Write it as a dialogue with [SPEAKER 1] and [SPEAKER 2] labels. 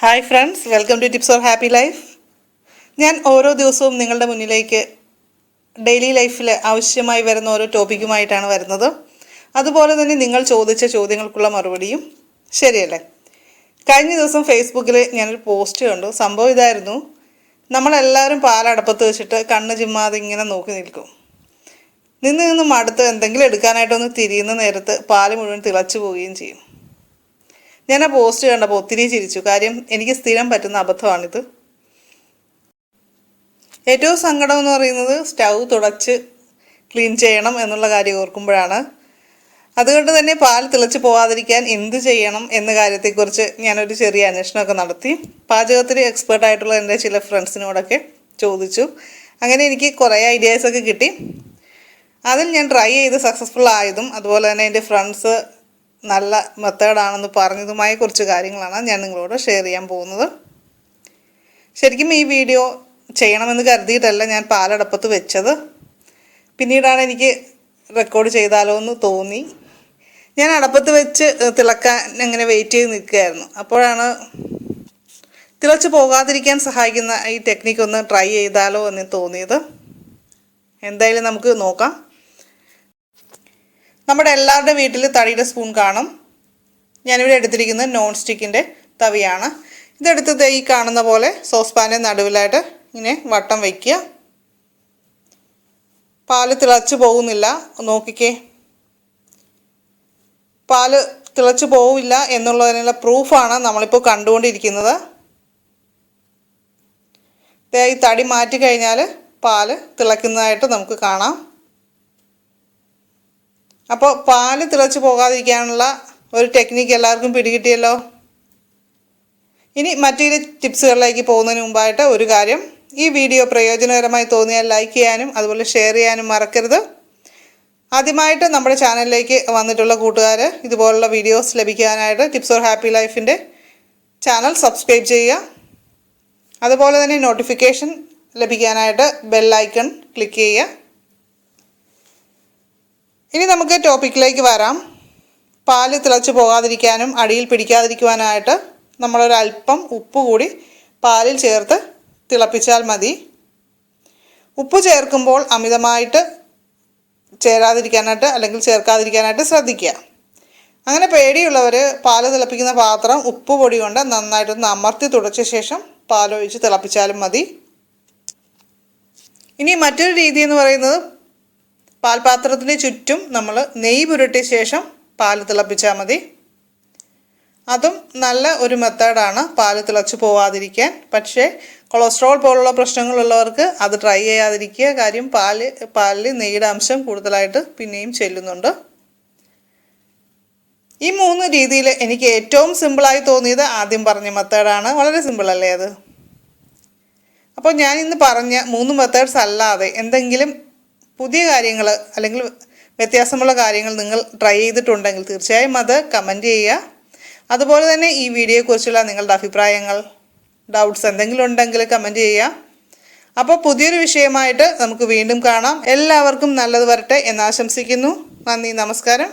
[SPEAKER 1] Hi friends welcome to tips of happy life ഞാൻ ഓരോ ദിവസവും നിങ്ങളുടെ മുന്നിലേക്ക് ഡെയിലി ലൈഫിൽ ആവശ്യമായി വരുന്ന ഓരോ ടോപ്പിക്കുമായിട്ടാണ് വരുന്നത്. അതുപോലെ തന്നെ നിങ്ങൾ ചോദിച്ച ചോദ്യങ്ങൾക്കുള്ള മറുപടിയും ശരിയല്ലേ? കഴിഞ്ഞ ദിവസം ഫേസ്ബുക്കിൽ ഞാനൊരു പോസ്റ്റ് കണ്ടു. സംഭവം ഇതായിരുന്നു. നമ്മളെല്ലാവരും പാലടപ്പത്ത് വെച്ചിട്ട് കണ്ണ് ചിമ്മാതെ ഇങ്ങനെ നോക്കി നിൽക്കും. നിന്ന് നിന്ന് മടുത്ത് എന്തെങ്കിലും എടുക്കാനായിട്ടൊന്ന് തിരിയുന്ന നേരത്ത് പാൽ മുഴുവൻ തിളച്ചു പോവുകയും ചെയ്യും. ഞാൻ ആ പോസ്റ്റ് കണ്ടപ്പോൾ ഒത്തിരി ചിരിച്ചു. കാര്യം എനിക്ക് സ്ഥിരം പറ്റുന്ന അബദ്ധമാണിത്. ഏറ്റവും സങ്കടം എന്ന് പറയുന്നത് സ്റ്റൗ തുടച്ച് ക്ലീൻ ചെയ്യണം എന്നുള്ള കാര്യം ഓർക്കുമ്പോഴാണ്. അതുകൊണ്ട് തന്നെ പാൽ തിളച്ച് പോവാതിരിക്കാൻ എന്ത് ചെയ്യണം എന്ന കാര്യത്തെക്കുറിച്ച് ഞാനൊരു ചെറിയ അന്വേഷണമൊക്കെ നടത്തി. പാചകത്തിൽ എക്സ്പേർട്ട് ആയിട്ടുള്ള എന്റെ ചില ഫ്രണ്ട്സിനോടൊക്കെ ചോദിച്ചു. അങ്ങനെ എനിക്ക് കുറേ ഐഡിയാസൊക്കെ കിട്ടി. അതിൽ ഞാൻ ട്രൈ ചെയ്ത് സക്സസ്ഫുൾ ആയതും അതുപോലെ തന്നെ എന്റെ ഫ്രണ്ട്സ് നല്ല മെത്തേഡാണെന്ന് പറഞ്ഞതുമായ കുറച്ച് കാര്യങ്ങളാണ് ഞാൻ നിങ്ങളോട് ഷെയർ ചെയ്യാൻ പോകുന്നത്. ശരിക്കും ഈ വീഡിയോ ചെയ്യണമെന്ന് കരുതിയിട്ടല്ല ഞാൻ പാലടപ്പത്ത് വെച്ചത്. പിന്നീടാണ് എനിക്ക് റെക്കോർഡ് ചെയ്താലോ എന്ന് തോന്നി. ഞാൻ അടപ്പത്ത് വെച്ച് തിളക്കാൻ അങ്ങനെ വെയിറ്റ് ചെയ്ത് നിൽക്കുകയായിരുന്നു. അപ്പോഴാണ് തിളച്ച് പോകാതിരിക്കാൻ സഹായിക്കുന്ന ഈ ടെക്നിക്ക് ഒന്ന് ട്രൈ ചെയ്താലോ എന്ന് തോന്നിയത്. എന്തായാലും നമുക്ക് നോക്കാം. നമ്മുടെ എല്ലാവരുടെ വീട്ടിൽ തടിയുടെ സ്പൂൺ കാണും. ഞാനിവിടെ എടുത്തിരിക്കുന്നത് നോൺ സ്റ്റിക്കിന്റെ തവിയാണ്. ഇതെടുത്ത് ഈ കാണുന്ന പോലെ സോസ് പാനിന്റെ നടുവിലായിട്ട് ഇങ്ങനെ വട്ടം വയ്ക്കുക പാൽ തിളച്ച് പോകുന്നില്ല നോക്കിക്കേ. പാൽ തിളച്ച് പോവില്ല എന്നുള്ളതിനുള്ള പ്രൂഫാണ് നമ്മളിപ്പോൾ കണ്ടുകൊണ്ടിരിക്കുന്നത്. ഈ തടി മാറ്റി കഴിഞ്ഞാൽ പാൽ തിളക്കുന്നതായിട്ട് നമുക്ക് കാണാം. അപ്പോൾ പാൽ തിളച്ച് പോകാതിരിക്കാനുള്ള ഒരു ടെക്നിക്ക് എല്ലാവർക്കും പിടികിട്ടിയല്ലോ. ഇനി മറ്റു ചില ടിപ്സുകളിലേക്ക് പോകുന്നതിന് മുമ്പായിട്ട് ഒരു കാര്യം. ഈ വീഡിയോ പ്രയോജനകരമായി തോന്നിയാൽ ലൈക്ക് ചെയ്യാനും അതുപോലെ ഷെയർ ചെയ്യാനും മറക്കരുത്. ആദ്യമായിട്ട് നമ്മുടെ ചാനലിലേക്ക് വന്നിട്ടുള്ള കൂട്ടുകാർ ഇതുപോലുള്ള വീഡിയോസ് ലഭിക്കാനായിട്ട് ടിപ്സ് ഓർ ഹാപ്പി ലൈഫിന്റെ ചാനൽ സബ്സ്ക്രൈബ് ചെയ്യുക. അതുപോലെ തന്നെ നോട്ടിഫിക്കേഷൻ ലഭിക്കാനായിട്ട് ബെല്ലൈക്കൺ ക്ലിക്ക് ചെയ്യുക. ഇനി നമുക്ക് ടോപ്പിക്കിലേക്ക് വരാം. പാൽ തിളച്ച് പോകാതിരിക്കാനും അടിയിൽ പിടിക്കാതിരിക്കുവാനായിട്ട് നമ്മളൊരല്പം ഉപ്പ് കൂടി പാലിൽ ചേർത്ത് തിളപ്പിച്ചാൽ മതി. ഉപ്പ് ചേർക്കുമ്പോൾ അമിതമായിട്ട് ചേരാതിരിക്കാനായിട്ട് അല്ലെങ്കിൽ ചേർക്കാതിരിക്കാനായിട്ട് ശ്രദ്ധിക്കുക. അങ്ങനെ പേടിയുള്ളവർ പാൽ തിളപ്പിക്കുന്ന പാത്രം ഉപ്പ് പൊടി കൊണ്ട് നന്നായിട്ടൊന്ന് അമർത്തി തുടച്ച ശേഷം പാലൊഴിച്ച് തിളപ്പിച്ചാലും മതി. ഇനി മറ്റൊരു രീതി എന്ന് പറയുന്നത് പാൽപാത്രത്തിന് ചുറ്റും നമ്മൾ നെയ്യ് പുരട്ടിയ ശേഷം പാൽ തിളപ്പിച്ചാൽ മതി. അതും നല്ല ഒരു മെത്തേഡാണ് പാൽ തിളച്ച് പോവാതിരിക്കാൻ. പക്ഷേ കൊളസ്ട്രോൾ പോലുള്ള പ്രശ്നങ്ങളുള്ളവർക്ക് അത് ട്രൈ ചെയ്യാതിരിക്കുക. കാര്യം പാൽ പാലിൽ നെയ്യുടെ അംശം കൂടുതലായിട്ട് പിന്നെയും ചെല്ലുന്നുണ്ട്. ഈ മൂന്ന് രീതിയിൽ എനിക്ക് ഏറ്റവും സിമ്പിളായി തോന്നിയത് ആദ്യം പറഞ്ഞ മെത്തേഡാണ്. വളരെ സിമ്പിളല്ലേ അത്? അപ്പോൾ ഞാൻ ഇന്ന് പറഞ്ഞ മൂന്ന് മെത്തേഡ്സ് അല്ലാതെ എന്തെങ്കിലും പുതിയ കാര്യങ്ങൾ അല്ലെങ്കിൽ വ്യത്യാസമുള്ള കാര്യങ്ങൾ നിങ്ങൾ ട്രൈ ചെയ്തിട്ടുണ്ടെങ്കിൽ തീർച്ചയായും അത് കമന്റ് ചെയ്യുക. അതുപോലെ തന്നെ ഈ വീഡിയോയെക്കുറിച്ചുള്ള നിങ്ങളുടെ അഭിപ്രായങ്ങൾ ഡൗട്ട്സ് എന്തെങ്കിലും ഉണ്ടെങ്കിൽ കമന്റ് ചെയ്യുക. അപ്പോൾ പുതിയൊരു വിഷയമായിട്ട് നമുക്ക് വീണ്ടും കാണാം. എല്ലാവർക്കും നല്ലത് വരട്ടെ എന്ന് ആശംസിക്കുന്നു. നന്ദി നമസ്കാരം.